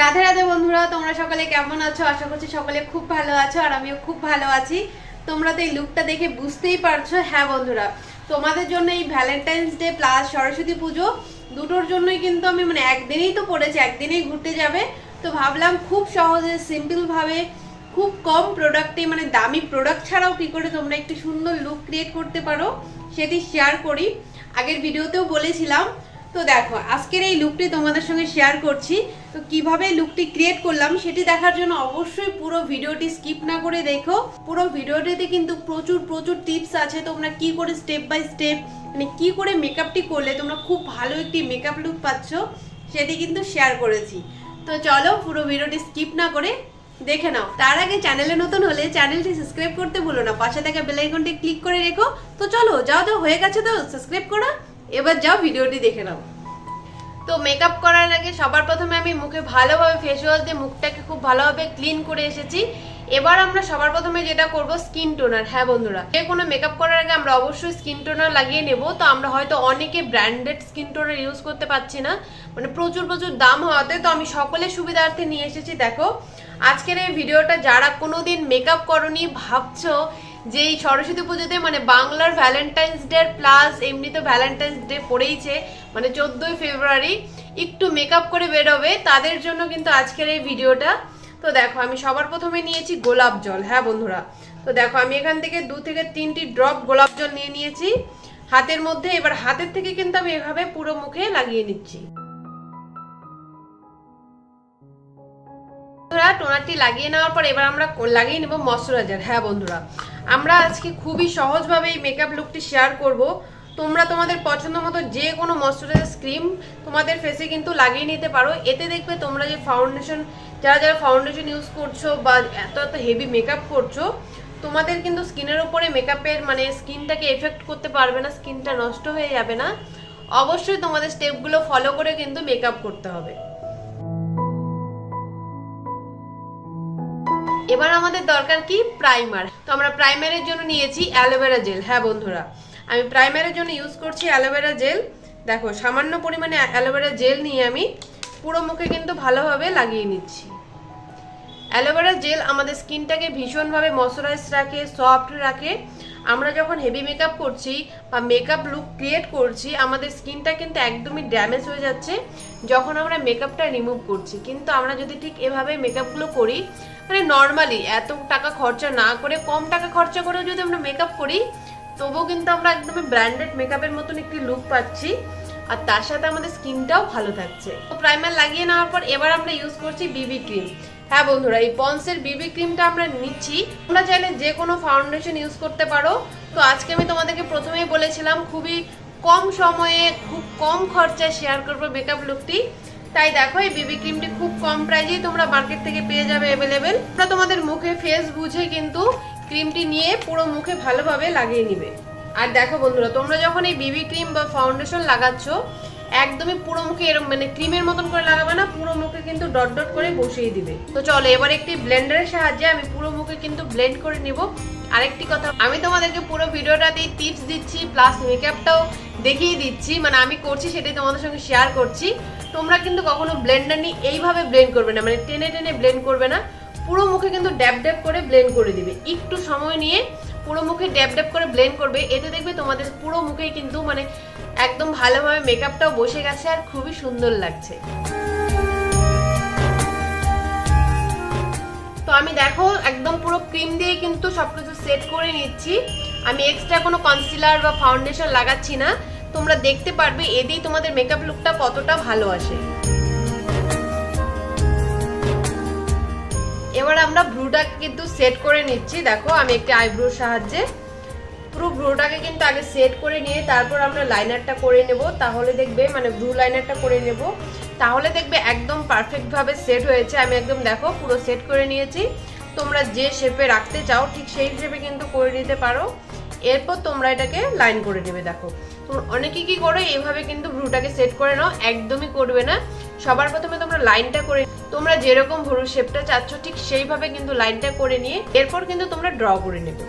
রাধে রাধে বন্ধুরা, তোমরা সকলে কেমন আছো? আশা করছি সকলে খুব ভালো আছো আর আমিও খুব ভালো আছি। তোমরা তো এই লুকটা দেখে বুঝতেই পারছ। হ্যাঁ বন্ধুরা, তোমাদের জন্য এই ভ্যালেন্টাইন্স ডে প্লাস সরস্বতী পুজো দুটোর জন্যই কিন্তু আমি মানে একদিনেই তো পড়েছি, একদিনেই ঘুরতে যাবে। তো ভাবলাম খুব সহজে সিম্পলভাবে খুব কম প্রোডাক্টে মানে দামি প্রোডাক্ট ছাড়াও কি করে তোমরা একটি সুন্দর লুক ক্রিয়েট করতে পারো সেটি শেয়ার করি। আগের ভিডিওতেও বলেছিলাম। তো দেখো, আজকের এই লুকটি তোমাদের সঙ্গে শেয়ার করছি। তো কীভাবে লুকটি ক্রিয়েট করলাম সেটি দেখার জন্য অবশ্যই পুরো ভিডিওটি স্কিপ না করে দেখো। পুরো ভিডিওটিতে কিন্তু প্রচুর প্রচুর টিপস আছে। তোমরা কি করে স্টেপ বাই স্টেপ মানে কি করে মেকআপটি করলে তোমরা খুব ভালো একটি মেকআপ লুক পাচ্ছ, সেটি কিন্তু শেয়ার করেছি। তো চলো পুরো ভিডিওটি স্কিপ না করে দেখে নাও। তার আগে চ্যানেলে নতুন হলে চ্যানেলটি সাবস্ক্রাইব করতে ভুলো না। পাশে থাকা বেল আইকনটি ক্লিক করে রেখো। তো চলো যাও যাও হয়ে গেছে তো সাবস্ক্রাইব করা। এবার যাও ভিডিওটি দেখে নাও। তো মেকআপ করার আগে সবার প্রথমে আমি মুখে ভালোভাবে ফেস ওয়াশ দিয়ে মুখটাকে খুব ভালোভাবে ক্লিন করে এসেছি। এবার আমরা সবার প্রথমে যেটা করব স্কিন টোনার হ্যাঁ বন্ধুরা, যে কোনো মেকআপ করার আগে আমরা অবশ্যই স্কিন টোনার লাগিয়ে নেব। তো আমরা হয়তো অনেকে ব্র্যান্ডেড স্কিন টোনার ইউজ করতে পারছি না। মানে প্রচুর প্রচুর দাম হওয়াতে। তো আমি সকলের সুবিধার্থে নিয়ে এসেছি, দেখো। আজকের এই ভিডিওটা যারা কোনোদিন মেকআপ করনি, ভাবছ যে এই সরস্বতী পুজোতে মানে বাংলার ভ্যালেন্টাইন্স ডে প্লাস এমনি তো ভ্যালেন্টাইন্স ডে পড়েইছে মানে চোদ্দোই ফেব্রুয়ারি একটু মেকআপ করে বেরোবে, তাদের জন্য কিন্তু আজকের এই ভিডিওটা। তো দেখো, আমি সবার প্রথমে নিয়েছি গোলাপ জল হ্যাঁ বন্ধুরা? তো দেখো, আমি এখান থেকে দু থেকে তিনটি ড্রপ গোলাপ জল নিয়ে নিয়েছি। হাতের মধ্যে, এবার হাতের থেকে কিন্তু আমি এভাবে পুরো মুখে লাগিয়ে নিচ্ছি। বন্ধুরা টোনারটি লাগিয়ে নেওয়ার পর এবার আমরা লাগিয়ে নেব ময়শ্চারাইজার। হ্যাঁ বন্ধুরা, আমরা আজকে খুবই সহজভাবে এই মেকআপ লুকটি শেয়ার করব। তোমরা তোমাদের পছন্দ মতো যে কোনো ময়শ্চারাইজার ক্রিম তোমাদের ফেসে কিন্তু লাগিয়ে নিতে পারো। এতে দেখবে তোমরা যে ফাউন্ডেশন যারা যারা ফাউন্ডেশন ইউজ করছ বা এত এত হেভি মেকআপ করছ, তোমাদের কিন্তু স্কিনের উপরে মেকআপের মানে স্কিনটাকে এফেক্ট করতে পারবে না, স্কিনটা নষ্ট হয়ে যাবে না। অবশ্যই তোমাদের স্টেপগুলো ফলো করে কিন্তু মেকআপ করতে হবে। এবার আমাদের দরকার কি? প্রাইমার তো আমরা প্রাইমারের জন্য নিয়েছি অ্যালোভেরা জেল হ্যাঁ বন্ধুরা, আমি প্রাইমারের জন্য ইউজ করছি অ্যালোভেরা জেল দেখো, সামান্য পরিমাণে অ্যালোভেরা জেল নিয়ে আমি পুরো মুখে কিন্তু ভালোভাবে লাগিয়ে নিচ্ছি। অ্যালোভেরা জেল আমাদের স্কিনটাকে ভীষণভাবে ময়শ্চারাইজ রাখে সফট রাখে। আমরা যখন হেভি মেকআপ করছি বা মেকআপ লুক ক্রিয়েট করছি, আমাদের স্কিনটা কিন্তু একদমই ড্যামেজ হয়ে যাচ্ছে যখন আমরা মেকআপটা রিমুভ করছি। কিন্তু আমরা যদি ঠিক এভাবে মেকআপগুলো করি মানে নর্মালি এত টাকা খরচা না করে, কম টাকা খরচা করেও যদি আমরা মেকআপ করি, তবুও কিন্তু আমরা একদমই ব্র্যান্ডেড মেকআপের মতন একটি লুক পাচ্ছি। আর তার সাথে আমাদের স্কিনটাও ভালো থাকছে। তো প্রাইমার লাগিয়ে নেওয়ার পর এবার আমরা ইউজ করছি বিবি ক্রিম হ্যাঁ বন্ধুরা, এই পন্সের বিবি ক্রিমটা আমরা নিচ্ছি। তোমরা চাইলে যে কোনো ফাউন্ডেশন ইউজ করতে পারো। তো আজকে আমি তোমাদেরকে প্রথমেই বলেছিলাম, খুবই কম সময়ে, খুব কম খরচায় শেয়ার করব মেকআপ লুকটি তাই দেখো, এই বিবি ক্রিমটি খুব কম প্রাইজেই তোমরা মার্কেট থেকে পেয়ে যাবে অ্যাভেলেবেল তোমরা তোমাদের মুখে ফেস বুঝে কিন্তু ক্রিমটি নিয়ে পুরো মুখে ভালোভাবে লাগিয়ে নিবে। আর দেখো বন্ধুরা, তোমরা যখন এই বিবি ক্রিম বা ফাউন্ডেশন লাগাচ্ছ, একদমই পুরো মুখে এরকম মানে ক্রিমের মতন করে লাগাবে না, পুরো মুখে কিন্তু ডট ডট করে বসিয়ে দিবে। তো চলো, এবার একটি ব্লেন্ডারের সাহায্যে আমি পুরো মুখে কিন্তু ব্লেন্ড করে নিব। আরেকটি কথা, আমি তোমাদেরকে পুরো ভিডিওটাতেই টিপস দিচ্ছি প্লাস মেকআপটাও দেখিয়ে দিচ্ছি মানে আমি করছি সেটাই তোমাদের সঙ্গে শেয়ার করছি। তোমরা কিন্তু কখনো ব্লেন্ডার নিয়ে এইভাবে ব্লেন্ড করবে না মানে টেনে টেনে ব্লেন্ড করবে না। পুরো মুখে কিন্তু ড্যাব ড্যাব করে ব্লেন্ড করে দিবে। একটু সময় নিয়ে পুরো মুখে ড্যাব ড্যাব করে ব্লেন্ড করবে, এতে দেখবে তোমাদের পুরো মুখেই কিন্তু মানে একদম ভালোভাবে মেকআপটাও বসে গেছে আর খুবই সুন্দর লাগছে। তো আমি দেখো একদম পুরো ক্রিম দিয়ে কিন্তু সবকিছু সেট করে নিচ্ছি। আমি এক্সট্রা কোনো কনসিলার বা ফাউন্ডেশন লাগাচ্ছি না। তোমরা দেখতে পারবে এতেই তোমাদের মেকআপ লুকটা কতটা ভালো আসে। এবার আমরা ভ্রুটাকে কিন্তু সেট করে নিচ্ছি। দেখো, আমি একটি আইব্রোর সাহায্যে পুরো ভ্রুটাকে কিন্তু আগে সেট করে নিয়ে তারপর আমরা লাইনারটা করে নেব। তাহলে দেখবে মানে ভ্রু লাইনারটা করে নেব। তাহলে দেখবে একদম পারফেক্টভাবে সেট হয়েছে। আমি একদম দেখো, পুরো সেট করে নিয়েছি। তোমরা যে শেপে রাখতে চাও, ঠিক সেই শেপে কিন্তু করে নিতে পারো। এরপর তোমরা এটাকে লাইন করে নেবে, দেখো। অনেকে কি করে, এইভাবে কিন্তু ভ্রুটাকে সেট করে নাও, একদমই করবে না। সবার প্রথমে তোমরা লাইনটা করে তোমরা যেরকম ভ্রু শেপটা চাচ্ছ, ঠিক সেইভাবে কিন্তু লাইনটা করে নিয়ে এরপর কিন্তু তোমরা ড্র করে নেবে।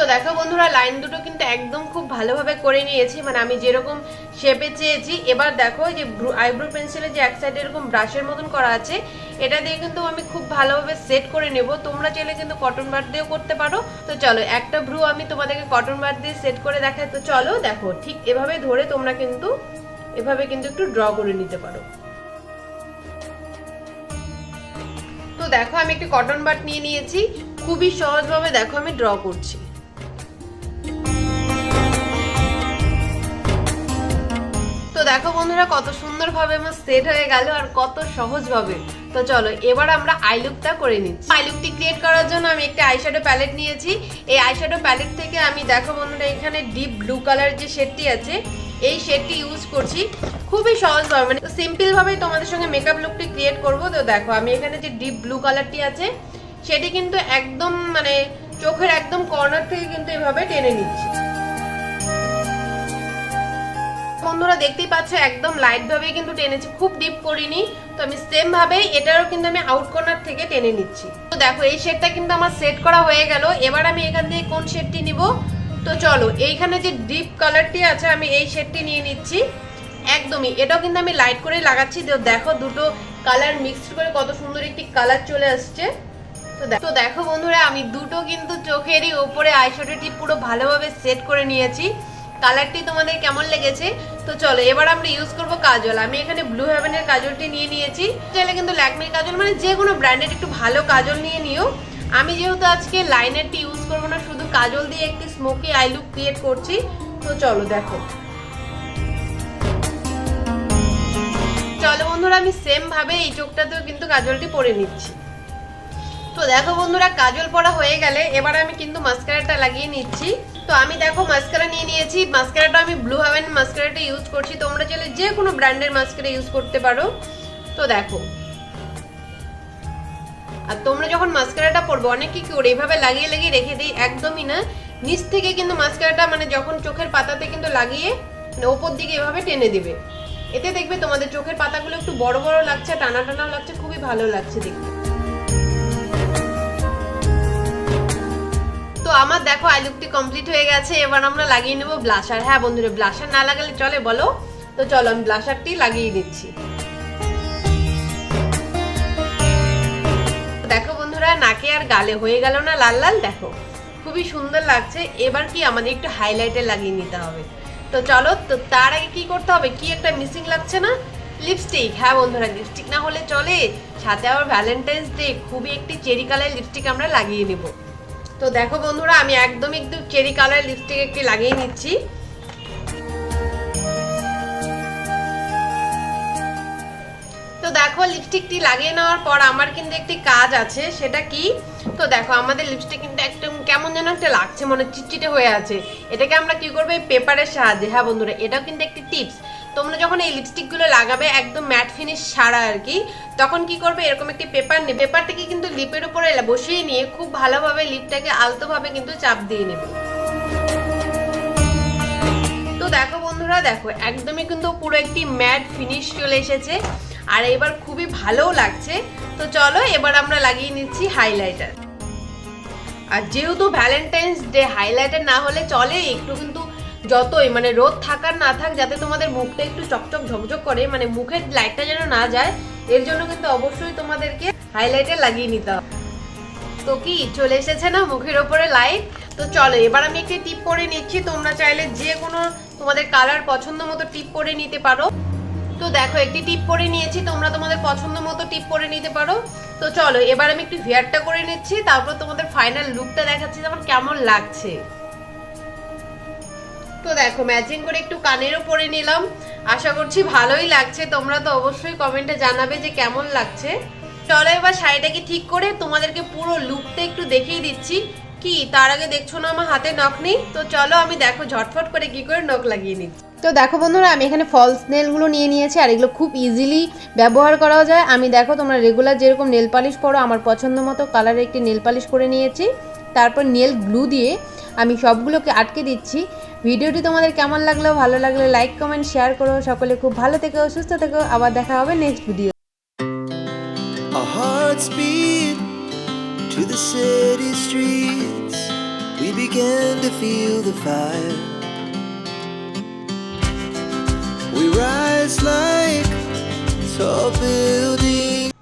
তো দেখো বন্ধুরা লাইন দুটো কিন্তু একদম খুব ভালোভাবে করে নিয়েছি। মানে আমি যেরকম শেপে চেয়েছি, এবার দেখো যে আইব্রো পেন্সিলের যে এক সাইডে এরকম ব্রাশের মতন করা আছে, এটা দিয়ে কিন্তু আমি খুব ভালোভাবে সেট করে নেব। তোমরা চাইলে কিন্তু কটন বার দিয়েও করতে পারো। তো চলো, একটা ভ্রু আমি তোমাদেরকে কটন বার দিয়ে সেট করে দেখাই। তো চলো দেখো, ঠিক এভাবে ধরে তোমরা কিন্তু, এভাবে কিন্তু একটু ড্র করে নিতে পারো। তো দেখো, আমি একটি কটন বাট নিয়ে নিয়েছি। খুবই সহজভাবে দেখো আমি ড্র করছি। দেখো বন্ধুরা, কত সুন্দরভাবে আমার সেট হয়ে গেল আর কত সহজভাবে। তো চলো, এবার আমরা আই লুকটা করে নিচ্ছি। আই লুকটি ক্রিয়েট করার জন্য আমি একটা আইশ্যাডো প্যালেট নিয়েছি। এই আইশ্যাডো প্যালেট থেকে আমি দেখো বন্ধুরা, এখানে ডিপ ব্লু কালার যে শেডটি আছে, এই শেডটি ইউজ করছি। খুবই সহজভাবে মানে সিম্পল ভাবেই তোমাদের সঙ্গে মেকআপ লুকটি ক্রিয়েট করব। তো দেখো, আমি এখানে যে ডিপ ব্লু কালারটি আছে, সেটি কিন্তু একদম মানে চোখের একদম কর্নার থেকে কিন্তু এভাবে টেনে নিচ্ছি। বন্ধুরা দেখতেই পাচ্ছ, একদম লাইট ভাবে কিন্তু টেনেছি, খুব ডিপ করিনি। তো আমি সেম ভাবে এটারও কিন্তু আমি আউট কর্নার থেকে টেনে নিচ্ছি। তো দেখো, এই শেডটা কিন্তু আমার সেট করা হয়ে গেল। এবার আমি এখান থেকে কোন শেডটি নিব? তো চলো, এইখানে যে ডিপ কালারটি আছে, আমি এই শেডটি নিয়ে নিচ্ছি। একদমই, এটাও কিন্তু আমি লাইট করে লাগাচ্ছি। তো দেখো, দুটো কালার মিক্সড করে কত সুন্দর একটি কালার চলে আসছে। তো দেখো তো দেখো বন্ধুরা, আমি দুটো কিন্তু চোখেরই ওপরে আইশ্যাডোটি পুরো ভালোভাবে সেট করে নিয়েছি। কালারটি তোমাদের কেমন লেগেছে? তো চলো, এবার আমরা ইউজ করব কাজল। আমি এখানে ব্লু হেভেনের কাজলটি নিয়ে নিয়েছি। চাইলে কিন্তু ল্যাকমির কাজল মানে যে কোনো ব্র্যান্ডের একটু ভালো কাজল নিয়ে নিও। আমি যেহেতু আজকে লাইনারটি ইউজ করব না, শুধু কাজল দিয়ে একটি স্মোকি আই লুক ক্রিয়েট করছি। তো চলো, দেখো। চলো বন্ধুরা, আমি সেম ভাবে এই চোখটাতেও কিন্তু কাজলটি পরে নিচ্ছি। তো দেখো বন্ধুরা, কাজল পরা হয়ে গেলে এবার আমি কিন্তু মাস্কারাটা লাগিয়ে নিচ্ছি। তো আমি দেখো মাস্কারা নিয়ে নিয়েছি। মাস্কারাটা আমি ব্লু হেভেন মাস্কারাটা ইউজ করছি। তোমরা চাইলে যে কোনো ব্র্যান্ডের মাস্কারা ইউজ করতে পারো। তো দেখো। আর তোমরা যখন মাস্কারাটা পরবে, অনেকে কি করে এইভাবে লাগিয়ে লাগিয়ে রেখে দিই? একদমই না। নিচ থেকে কিন্তু মাস্কারাটা মানে যখন চোখের পাতাতে কিন্তু লাগিয়ে মানে ওপর দিকে এভাবে টেনে দিবে। এতে দেখবে তোমাদের চোখের পাতাগুলো একটু বড় বড় লাগছে, টানা টানা লাগছে, খুবই ভালো লাগছে দেখতে। তো আমার দেখো আই লুকটি কমপ্লিট হয়ে গেছে, এবার আমরা লাগিয়ে নেব ব্লাশার হ্যাঁ বন্ধুরা ব্লাশার না লাগালে চলে বলো? তো চলো, আমি ব্লাশারটি লাগিয়ে দিচ্ছি। দেখো বন্ধুরা, নাকে আর গালে হয়ে গেল না লাল লাল? দেখো, খুবই সুন্দর লাগছে। এবার কি আমাদের একটু হাইলাইটার লাগিয়ে নিতে হবে। তো চলো, তো তার আগে কি করতে হবে? কি একটা মিসিং লাগছে না? লিপস্টিক হ্যাঁ বন্ধুরা লিপস্টিক না হলে চলে। সাথে আবার ভ্যালেন্টাইন্স ডে খুবই একটি চেরি কালার লিপস্টিক আমরা লাগিয়ে নেব। তো দেখো বন্ধুরা, আমি একদম একদম চেরি কালার লিপস্টিক একটি লাগিয়ে নিচ্ছি। তো দেখো লিপস্টিকটি লাগিয়ে নেওয়ার পর আমার কিন্তু একটি কাজ আছে, সেটা কি? তো দেখো, আমাদের লিপস্টিক কিন্তু একদম কেমন যেন একটা লাগছে, মনে চিটচিটে হয়ে আছে। এটাকে আমরা কি করব? পেপারের সাহায্যে। হ্যাঁ বন্ধুরা, এটাও কিন্তু একটি টিপস তোমরা যখন এই লিপস্টিকগুলো লাগাবে, একদম ম্যাট ফিনিশ ছাড়া আর কি, তখন কি করবে? এরকম একটি পেপার নেবে পেপারটাকে কিন্তু লিপের উপরে বসিয়ে নিয়ে খুব ভালোভাবে লিপটাকে আলতোভাবে কিন্তু চাপ দিয়ে নেবে। তো দেখো বন্ধুরা, দেখো, একদমই কিন্তু পুরো একটি ম্যাট ফিনিশ চলে এসেছে। আর এবার খুবই ভালোও লাগছে। তো চলো, এবার আমরা লাগিয়ে নিচ্ছি হাইলাইটার আর যেহেতু ভ্যালেন্টাইন্স ডে হাইলাইটার না হলে চলে একটু কিন্তু যতই মানে রোদ থাকার না থাক, যাতে তোমাদের মুখটা একটু চকচক ঝকঝক করে মানে মুখের লাইটটা যেন না যায়, এর জন্য কিন্তু অবশ্যই তোমাদেরকে হাইলাইটার লাগিয়ে নিতে হবে। তো কি, চলে এসেছে না মুখের ওপরে লাইট তো চলো, এবার আমি একটি টিপ পরে নিচ্ছি, তোমরা চাইলে যে কোনো তোমাদের কালার পছন্দ মতো টিপ পরে নিতে পারো। তো দেখো, একটি টিপ পরে নিয়েছি, তোমরা তোমাদের পছন্দ মতো টিপ পরে নিতে পারো। তো চলো, এবার আমি একটু হেয়ারটা করে নিচ্ছি, তারপর তোমাদের ফাইনাল লুকটা দেখাচ্ছি, যেমন কেমন লাগছে। তো দেখো ম্যাচিং করে একটু কানেরও পরে নিলাম। আশা করছি ভালোই লাগছে। তোমরা তো অবশ্যই কমেন্টে জানাবে যে কেমন লাগছে। চলো এবার শাড়িটাকে ঠিক করে তোমাদেরকে পুরো লুকটা একটু দেখিয়ে দিচ্ছি। কি, তার আগে দেখছ না আমার হাতে নখ নেই? তো চলো আমি দেখো ঝটফট করে কি করে নখ লাগিয়ে নিচ্ছি। তো দেখো বন্ধুরা, আমি এখানে ফলস নেলগুলো নিয়ে নিয়েছি আর এগুলো খুব ইজিলি ব্যবহার করাও যায়। আমি দেখো তোমরা রেগুলার যেরকম নেল পালিশ পরো, আমার পছন্দ মতো কালারের একটি নেল পালিশ করে নিয়েছি। তারপর নেল গ্লু দিয়ে আমি সবগুলোকে আটকে দিচ্ছি। ভিডিওটি তোমাদের কেমন লাগল, ভালো লাগলে লাইক কমেন্ট শেয়ার করো। সকলে খুব ভালো থেকো, সুস্থ থেকো। আবার দেখা হবে next video to the city streets. we began to feel the fire. We rise like